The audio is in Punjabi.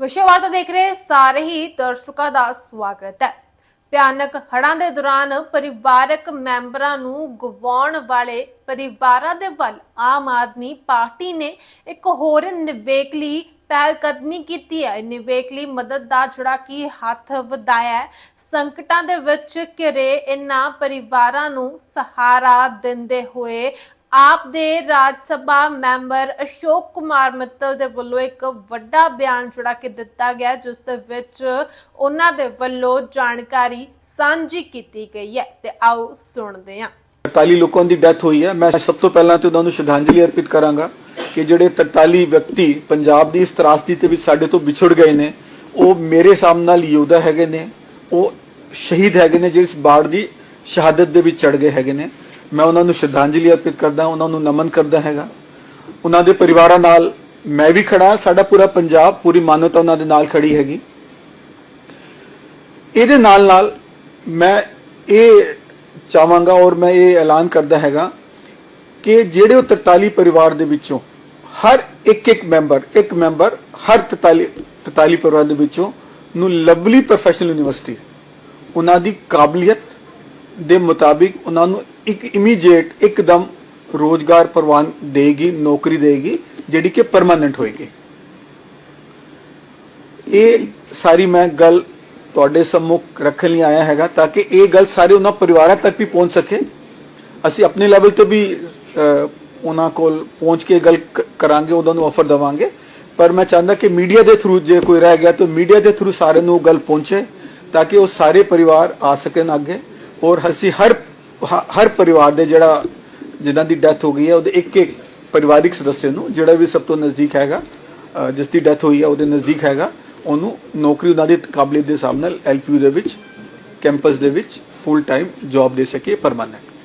ਵਿਸ਼ੇਵਾਰਤਾ ਦੇਖ ਰਹੇ ਸਾਰੇ ਹੀ ਦਰਸ਼ਕਾਂ ਦਾ ਸਵਾਗਤ ਹੈ। ਭਿਆਨਕ ਹੜ੍ਹਾਂ ਦੇ ਦੌਰਾਨ ਪਰਿਵਾਰਕ ਮੈਂਬਰਾਂ ਨੂੰ ਗਵਾਉਣ ਵਾਲੇ ਪਰਿਵਾਰਾਂ ਦੇ ਵੱਲ ਆਮ ਆਦਮੀ ਪਾਰਟੀ ਨੇ ਇੱਕ ਹੋਰ ਨਿਵੇਕਲੀ ਪਹਿਲ ਕਦਮੀ ਕੀਤੀ ਹੈ। ਨਿਵੇਕਲੀ ਮਦਦ ਦਾ ਜਿਹੜਾ ਕਿ ਹੱਥ ਵਧਾਇਆ ਹੈ। ਸੰਕਟਾਂ ਦੇ ਵਿੱਚ ਘਿਰੇ ਇਨ੍ਹਾਂ ਪਰਿਵਾਰਾਂ ਨੂੰ ਸਹਾਰਾ ਦਿੰਦੇ ਹੋਏ ਆਪ ਦੇ ਰਾਜ ਸਭਾ ਮੈਂਬਰ ਅਸ਼ੋਕ ਕੁਮਾਰ ਮਿੱਤਲ ਦੇ ਵੱਲੋਂ ਇੱਕ ਵੱਡਾ ਬਿਆਨ ਜਿਹੜਾ ਕਿ ਦਿੱਤਾ ਗਿਆ, ਜਿਸ ਦੇ ਵਿੱਚ ਉਹਨਾਂ ਦੇ ਵੱਲੋਂ ਜਾਣਕਾਰੀ ਸਾਂਝੀ ਕੀਤੀ ਗਈ ਹੈ। ਤੇ ਆਓ ਸੁਣਦੇ ਹਾਂ। 43 ਲੋਕਾਂ ਦੀ ਡੈਥ ਹੋਈ ਹੈ। ਮੈਂ ਸਭ ਤੋਂ ਪਹਿਲਾਂ ਤੇ ਉਹਨਾਂ ਨੂੰ ਸ਼ਰਧਾਂਜਲੀ ਅਰਪਿਤ ਕਰਾਂਗਾ ਕਿ ਜਿਹੜੇ 43 ਵਿਅਕਤੀ ਪੰਜਾਬ ਦੀ ਇਸ ਤਰਾਸਦੀ ਤੇ ਵਿੱਚ ਸਾਡੇ ਤੋਂ ਵਿਛੜ ਗਏ ਨੇ, ਉਹ ਮੇਰੇ ਸਾਹਮਣੇ ਨਾਲ ਯੋਧਾ ਹੈਗੇ ਨੇ, ਉਹ ਸ਼ਹੀਦ ਹੈਗੇ ਨੇ, ਜਿਹੜੇ ਇਸ ਬਾੜ ਦੀ ਸ਼ਹਾਦਤ ਦੇ ਵਿੱਚ ਚੜ ਗਏ ਹੈਗੇ ਨੇ। ਮੈਂ ਉਹਨਾਂ ਨੂੰ ਸ਼ਰਧਾਂਜਲੀ ਅਰਪਿਤ ਕਰਦਾ ਉਹਨਾਂ ਨੂੰ ਨਮਨ ਕਰਦਾ ਹੈਗਾ। ਉਹਨਾਂ ਦੇ ਪਰਿਵਾਰਾਂ ਨਾਲ ਮੈਂ ਵੀ ਖੜਾ ਸਾਡਾ ਪੂਰਾ ਪੰਜਾਬ, ਪੂਰੀ ਮਾਨਵਤਾ ਉਹਨਾਂ ਦੇ ਨਾਲ ਖੜੀ ਹੈਗੀ। ਇਹਦੇ ਨਾਲ ਨਾਲ ਮੈਂ ਇਹ ਚਾਹਾਂਗਾ ਔਰ ਮੈਂ ਇਹ ਐਲਾਨ ਕਰਦਾ ਹੈਗਾ ਕਿ ਜਿਹੜੇ ਉਹ 43 ਪਰਿਵਾਰ ਦੇ ਵਿੱਚੋਂ ਹਰ ਇੱਕ ਇੱਕ ਮੈਂਬਰ ਇੱਕ ਮੈਂਬਰ ਹਰ 43 43 ਪਰਿਵਾਰ ਦੇ ਵਿੱਚੋਂ ਨੂੰ ਲਵਲੀ ਪ੍ਰੋਫੈਸ਼ਨਲ ਯੂਨੀਵਰਸਿਟੀ, ਉਹਨਾਂ ਦੀ ਕਾਬਲੀਅਤ ਦੇ ਮੁਤਾਬਿਕ ਉਹਨਾਂ ਨੂੰ ਇੱਕ ਇਮੀਡੀਏਟ ਇੱਕਦਮ ਰੋਜ਼ਗਾਰ ਪ੍ਰਵਾਨ ਦੇਗੀ, ਨੌਕਰੀ ਦੇਗੀ, ਜਿਹੜੀ ਕਿ ਪਰਮਾਨੈਂਟ ਹੋਏਗੀ। ਇਹ ਸਾਰੀ ਮੈਂ ਗੱਲ ਤੁਹਾਡੇ ਸਾਹਮਣੇ ਰੱਖਣ ਲਈ ਆਇਆ ਹੈਗਾ ਤਾਂ ਕਿ ਇਹ ਗੱਲ ਸਾਰੇ ਉਹਨਾਂ ਪਰਿਵਾਰਾਂ ਤੱਕ ਵੀ ਪਹੁੰਚ ਸਕੇ। ਅਸੀਂ ਆਪਣੇ ਲੈਵਲ ਤੇ ਵੀ ਉਹਨਾਂ ਕੋਲ ਪਹੁੰਚ ਕੇ ਗੱਲ ਕਰਾਂਗੇ, ਉਹਨਾਂ ਨੂੰ ਆਫਰ ਦਵਾਂਗੇ। ਪਰ ਮੈਂ ਚਾਹੁੰਦਾ ਕਿ ਮੀਡੀਆ ਦੇ ਥਰੂ ਜੇ ਕੋਈ ਰਹਿ ਗਿਆ ਤਾਂ ਮੀਡੀਆ ਦੇ ਥਰੂ ਸਾਰਿਆਂ ਨੂੰ ਉਹ ਗੱਲ ਪਹੁੰਚੇ ਤਾਂ ਕਿ ਉਹ ਸਾਰੇ ਪਰਿਵਾਰ ਆ ਸਕਣ ਅੱਗੇ। ਔਰ ਅਸੀਂ ਹਰ ਹ- ਹਰ ਪਰਿਵਾਰ ਦੇ ਜਿਹੜਾ ਜਿਨ੍ਹਾਂ ਦੀ ਡੈਥ ਹੋ ਗਈ ਹੈ, ਉਹਦੇ ਇੱਕ ਇੱਕ ਪਰਿਵਾਰਿਕ ਸਦੱਸਿਆ ਨੂੰ, ਜਿਹੜਾ ਵੀ ਸਭ ਤੋਂ ਨਜ਼ਦੀਕ ਹੈਗਾ ਜਿਸ ਦੀ ਡੈਥ ਹੋਈ ਹੈ, ਉਹਦੇ ਨਜ਼ਦੀਕ ਹੈਗਾ, ਉਹਨੂੰ ਨੌਕਰੀ ਉਹਨਾਂ ਦੀ ਕਾਬਲੀਅਤ ਦੇ ਹਿਸਾਬ ਨਾਲ ਐਲਪੀਯੂ ਦੇ ਵਿੱਚ, ਕੈਂਪਸ ਦੇ ਵਿੱਚ ਫੁੱਲ ਟਾਈਮ ਜੌਬ ਦੇ ਸਕੇ ਪਰਮਾਨੈਂਟ